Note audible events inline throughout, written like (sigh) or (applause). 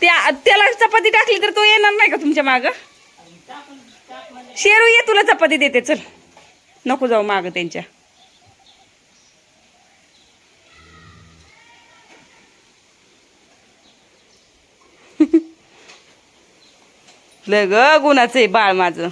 त्या त्याला चपाती टाकली तर तो येणार नाही का तुमच्या माग? शेरू ये तुला चपाती देते चल. नको जाऊ माग त्यांच्या. (laughs) लग गुणाचं आहे बाळ माझं.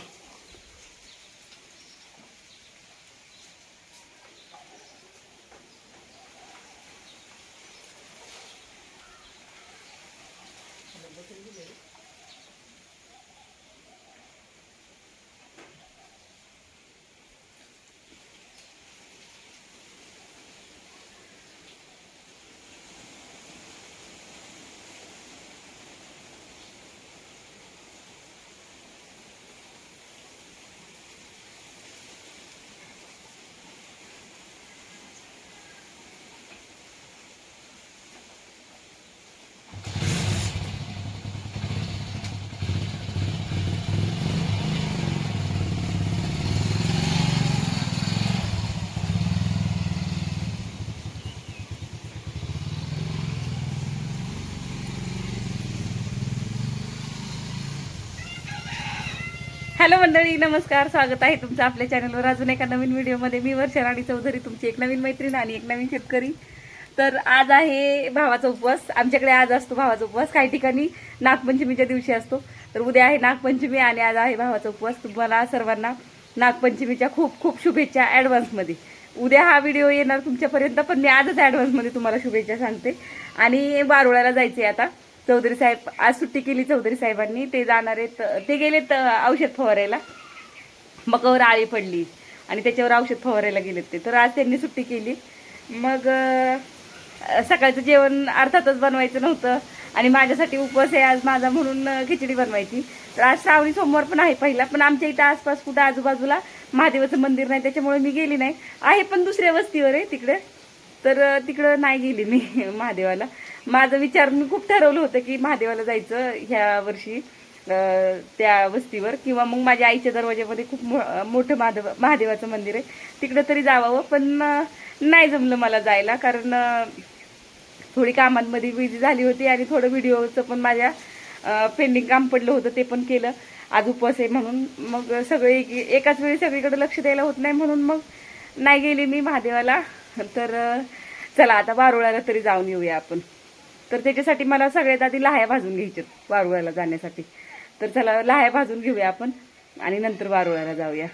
हॅलो मंडळी नमस्कार स्वागत आहे तुमचं आपल्या चॅनलवर अजून एका नवीन व्हिडिओमध्ये मी वर्षा राणी चौधरी तुमची एक नवीन मैत्रीण आणि एक नवीन शेतकरी. तर आज आहे भावाचा उपवास. आमच्याकडे आज असतो भावाचा उपवास. काही ठिकाणी नागपंचमीच्या दिवशी असतो. तर उद्या आहे नागपंचमी आणि आज आहे भावाचा उपवास. तुम्हाला सर्वांना नागपंचमीच्या खूप खूप शुभेच्छा ॲडव्हान्समध्ये उद्या हा व्हिडिओ येणार तुमच्यापर्यंत पण मी आजच ॲडव्हान्समध्ये तुम्हाला शुभेच्छा सांगते. आणि बारोळ्याला जायचे आता. चौधरी साहेब आज सुट्टी केली चौधरी साहेबांनी. ते जाणार आहेत ते गेलेत औषध फवारायला. मकावर आळी पडली. आणि त्याच्यावर औषध फवारायला गेलेत ते. तर आज त्यांनी सुट्टी केली. मग सकाळचं जेवण अर्थातच बनवायचं नव्हतं. आणि माझ्यासाठी उपवास आहे आज माझा म्हणून खिचडी बनवायची. तर आज श्रावणी सोमवार पण आहे पहिला. पण आमच्या इथं आसपास कुठं आजूबाजूला महादेवाचं मंदिर नाही त्याच्यामुळे मी गेली नाही. आहे पण दुसऱ्या वस्तीवर आहे तिकडे. तर तिकडं नाही गेली मी (laughs) महादेवाला. माझा विचार मी खूप ठरवलं होतं की महादेवाला जायचं ह्या वर्षी त्या वस्तीवर. किंवा मग माझ्या आईच्या दरवाज्यामध्ये खूप मोठं महादेव महादेवाचं मंदिर आहे. तिकडं तरी जावावं पण नाही जमलं मला जायला. कारण थोडी कामांमध्ये बिझी झाली होती आणि थोडं व्हिडिओचं पण माझ्या पेंडिंग काम पडलं होतं ते पण केलं. आज उपवास आहे म्हणून. मग सगळे एकाच वेळी सगळीकडे लक्ष द्यायला होत नाही म्हणून मग नाही गेली मी महादेवाला. तर चला आता बारोळ्याला तरी जाऊन येऊया आपण. तर त्याच्यासाठी मला सगळ्यात आधी लाह्या भाजून घ्यायच्यात वारुळ्याला जाण्यासाठी. तर चला लाह्या भाजून घेऊया आपण आणि नंतर वारुळ्याला जाऊया.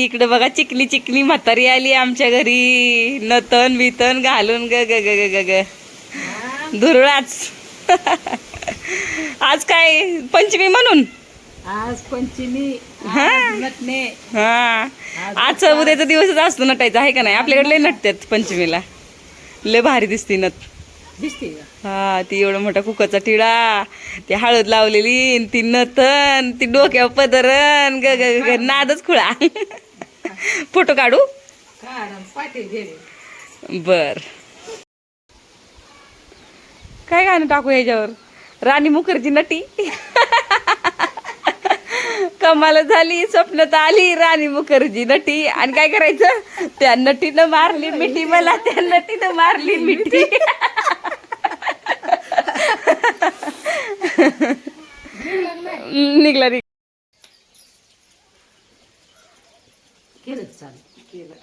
इकडे बघा चिकली चिकली म्हातारी आली आमच्या घरी. नतन बितन घालून ग ग ग ग ग ग. धुरळाच. (laughs) आज काय? पंचमी म्हणून? आज पंचमी. हा. आज हा. उद्याचा दिवसच असतो नटायचा आहे का नाही? आपल्याकडे लय नटतात पंचमीला. लय भारी दिसते नट दिसते हा ती एवढा मोठा कुकाचा टिळा ती हळद लावलेली ती नतन ती डोक्यावर पदरन ग ग ग नादच खुळा. फोटो काढू? बर. काय गाणं टाकू ह्याच्यावर राणी मुखर्जी नटी. कमाल झाली स्वप्नात आली राणी मुखर्जी नटी. आणि काय करायचं? त्या नटीनं मारली मिठी मला त्या नटीनं मारली मिठी. निघला निघ. केलं चालू. केलं.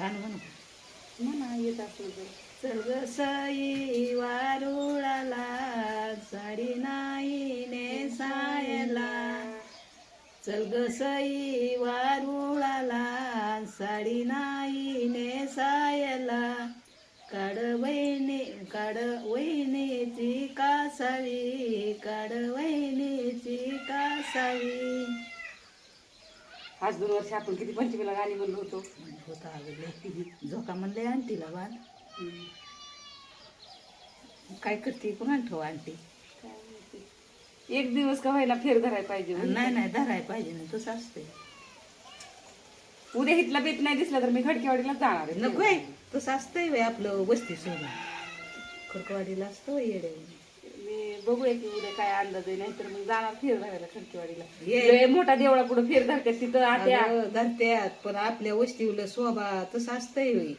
गाणं म्हणू. म्हणा येत असलं तर. सई वारुळाला साडी नाही नेसायला चल ग सई वारुळाला साडी नाही नेसायला काड वहिनी काड वहिनीची कासावी काड वहिनीची कासावी. आज दोन वर्ष आपण किती पंचमीला गाणी म्हणलो होतो. होता झोका म्हणले आंटीला बाण काय करते कोण आणतो आंटी? एक दिवस का व्हायला फेर धरायला पाहिजे. नाही नाही धराय पाहिजे ना तसं असते उद्या हितला बेत नाही दिसला तर मी खडकेवाडीला जाणार आहे. नको आहे तसं असतंय वे आपलं वस्ती सोडून. खडकवाडीला असतो येडे मी बघूया की उद्या काय अंदाज आहे. नाहीतर मग जाणार फेर धरायला खडकीवाडीला. ये. लय मोठा देवळा पुढे फेर धरतात तिथं आत्या धरत्यात. पण आपल्या वस्तीला स्वभाव तसं असतंय होय.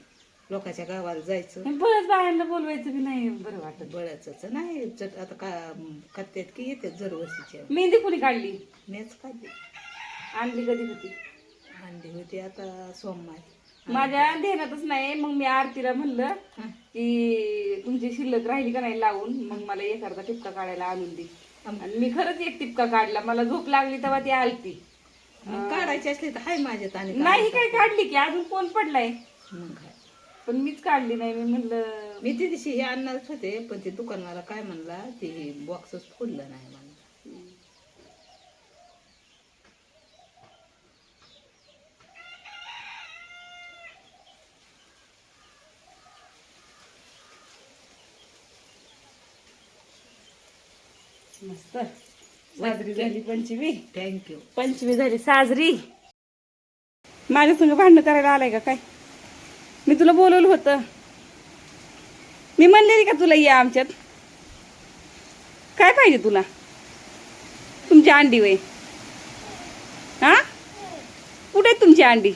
लोकांच्या गावाला जायचं. बरंच बायांना बोलवायचं बी नाही बरं वाटत. बळाच नाही. चट आता का करतात की येतात जरवशीच्या मेहंदी कुणी काढली? मेच खाल्ली आणली कधी होती? अंडी होती आता सोमवार. माझ्या ध्यानातच नाही मग मी आरतीला म्हणलं. की तुमची शिल्लक राहिली का नाही लावून? मग मला एक अर्धा टिपका काढायला आणून दे. आणि मी खरंच एक टिपका काढला. मला झोप लागली तेव्हा ती आलती. मग काढायची असली तर हाय माझ्यात आणि? नाही काय काढली की अजून कोण पडलाय? मग काय? पण मीच काढली नाही. मी म्हणलं मी ते दिवशी हे आणणारच होते पण ते दुकानवाला काय म्हणला ते बॉक्सच फोडलं नाही म्हणला मस्त. साजरी झाली पंचमी. थँक्यू पंचमी झाली साजरी. माझ्या संग भांडण करायला आलाय का काय? मी तुला बोलवलं होतं. मी म्हणलेली का तुला या आमच्यात? काय पाहिजे तुला? तुमची अंडी वय. हा? कुठे तुमची अंडी?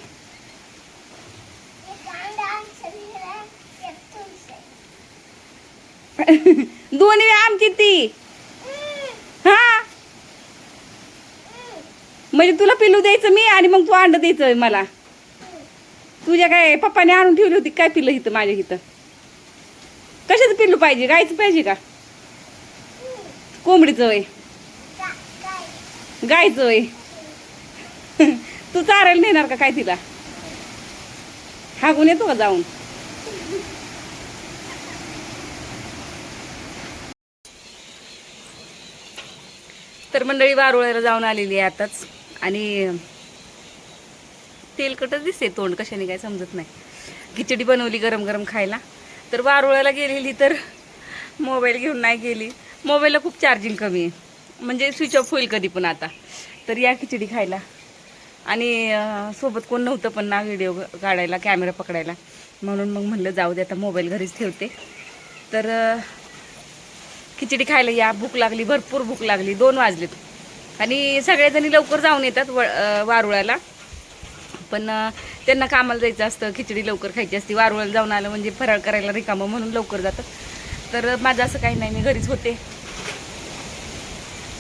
(laughs) दोन्ही आमची ती हा म्हणजे तुला पिल्लू द्यायचं मी आणि मग तू अंड द्यायचं मला. तुझ्या काय पप्पाने आणून ठेवली होती काय पिल्लं इथं माझ्या इथं? कशाचं पिल्लू पाहिजे? गायचं पाहिजे का? कोंबडीचं वय. गायचं वय. (laughs) तू चारायला नेणार का काय तिला? हागून येतो का जाऊन? तर मंडळी वारुळ्याला जाऊन आलेली आहे आताच. आणि तेलकटच दिसते तोंड कशाने काय समजत नाही. खिचडी बनवली गरम गरम खायला. तर वारुळाला गेलेली तर मोबाईल घेऊन नाही गेली. मोबाईलला खूप चार्जिंग कमी आहे. म्हणजे स्विच ऑफ होईल कधी पण आता. तर या खिचडी खायला. आणि सोबत कोण नव्हतं पण ना व्हिडिओ काढायला कॅमेरा पकडायला. म्हणून मग म्हणलं जाऊ दे आता मोबाईल घरीच ठेवते. तर खिचडी खायला या. भूक लागली भरपूर भूक लागली. दोन वाजलेत. आणि सगळेजणी लवकर जाऊन येतात व वारुळाला. पण त्यांना कामाला जायचं असतं खिचडी लवकर खायची असते. वारुळाला जाऊन आलं म्हणजे फराळ करायला रिकामं म्हणून लवकर जातात. तर माझं असं काही नाही. मी घरीच होते.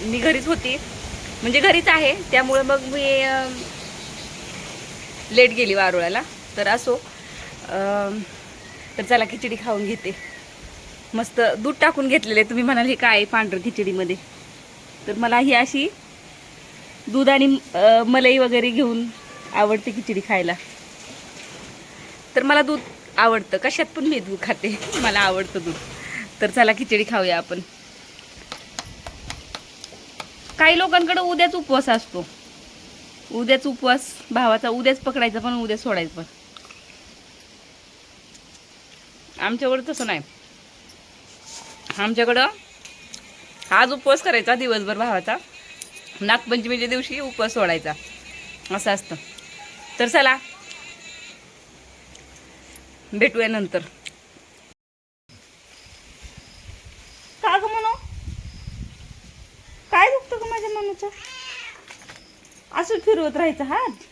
मी घरीच होती. म्हणजे घरीच आहे. त्यामुळे मग मी लेट गेली वारुळाला. तर असो तर चला खिचडी खाऊन घेते. मस्त दूध टाकून घेतलेले तुम्ही म्हणाल हे काय पांढरं खिचडीमध्ये? तर मला ही अशी दूध आणि मलाई वगैरे घेऊन आवडते खिचडी खायला. तर मला दूध आवडतं. कशात पण मी दूध खाते. मला आवडतं दूध. तर चला खिचडी खाऊया आपण. काही लोकांकडे उद्याच उपवास असतो. उद्याच उपवास भावाचा उद्याच पकडायचा पण उद्या सोडायचं पण. आमच्याकडे तसं नाही. आमच्याकडं आज उपवास करायचा दिवसभर भावाचा. नागपंचमीच्या दिवशी उपवास सोडायचा. असं असतं. तर चला भेटूया नंतर. का ग म्हणू काय दुखतं ग माझ्या मनाचं? असं फिरवत राहायचं हात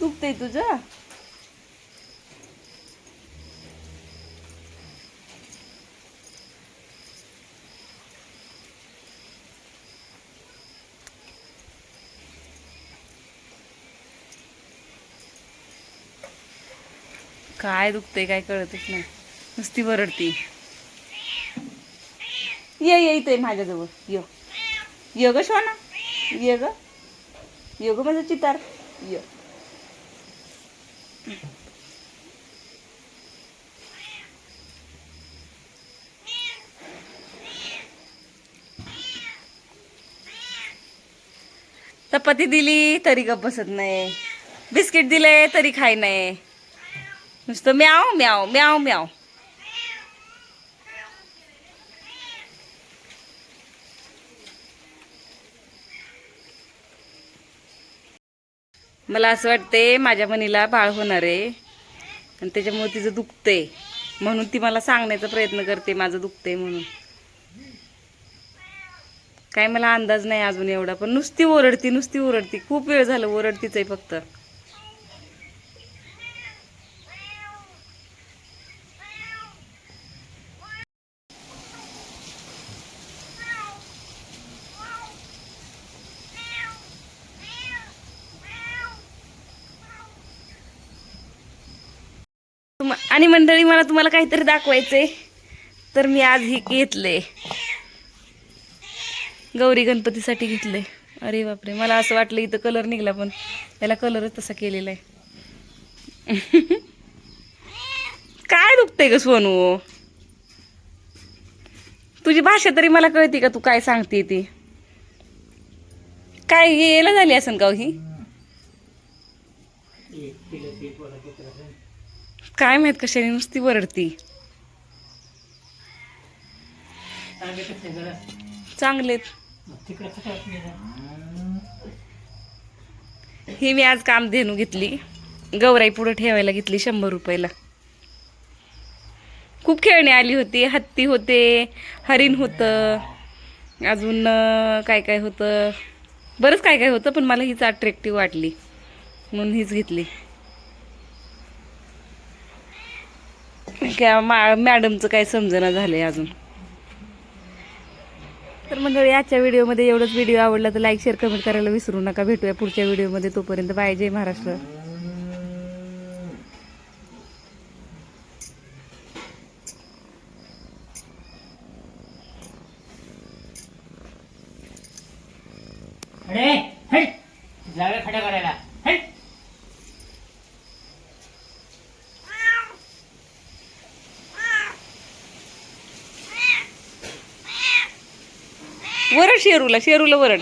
दुखतंय तुझं? काय दुखतंय काय कळतच नाही. नुसती वरडती. ये ये इथे माझ्याजवळ. य. ये ग शोना. ये ग. ये ग माझं चितार. य. चपाती दिली तरी गप बसत नाही. बिस्किट दिले तरी खाय नाही. नुसतं म्याव म्याव म्याव म्याव. मला असं वाटते माझ्या मनीला बाळ होणार आहे. आणि त्याच्यामुळे तिचं दुखतंय. म्हणून ती मला सांगण्याचा प्रयत्न करते माझं दुखतंय म्हणून. काय मला अंदाज नाही अजून एवढा पण नुसती ओरडती नुसती ओरडती. खूप वेळ झालं ओरडतीच आहे फक्त. तुम- आणि मंडळी मला तुम्हाला काहीतरी दाखवायचंय. तर मी आज ही घेतले गौरी गणपतीसाठी घेतले अरे बापरे मला असं वाटलं इथं कलर निघला पण याला कलरच तसा केलेला आहे. (laughs) काय दुखतंय ग सोनू? तुझी भाषा तरी मला कळते का तू काय सांगते ती? काय यायला झाली असन का हो ही ही काय माहीत कशाने नुसती वरडती. चांगलेत. ही मी आज काम धेनू घेतली. गौराई पुढे ठेवायला घेतली शंभर रुपयाला. खूप खेळणी आली होती. हत्ती होते हरिण होतं अजून काय काय होतं. बरंच काय काय होतं पण मला हीच अट्रॅक्टिव्ह वाटली. म्हणून हीच घेतली. मा मॅडमचं काय समजणं झालंय अजून. तर मंडळी आजच्या व्हिडिओमध्ये एवढंच. व्हिडिओ आवडला तर लाईक शेअर कमेंट करायला विसरू नका. भेटूया पुढच्या व्हिडिओमध्ये. तोपर्यंत बाय जय महाराष्ट्र. वरड शेरूला शेरूला वरड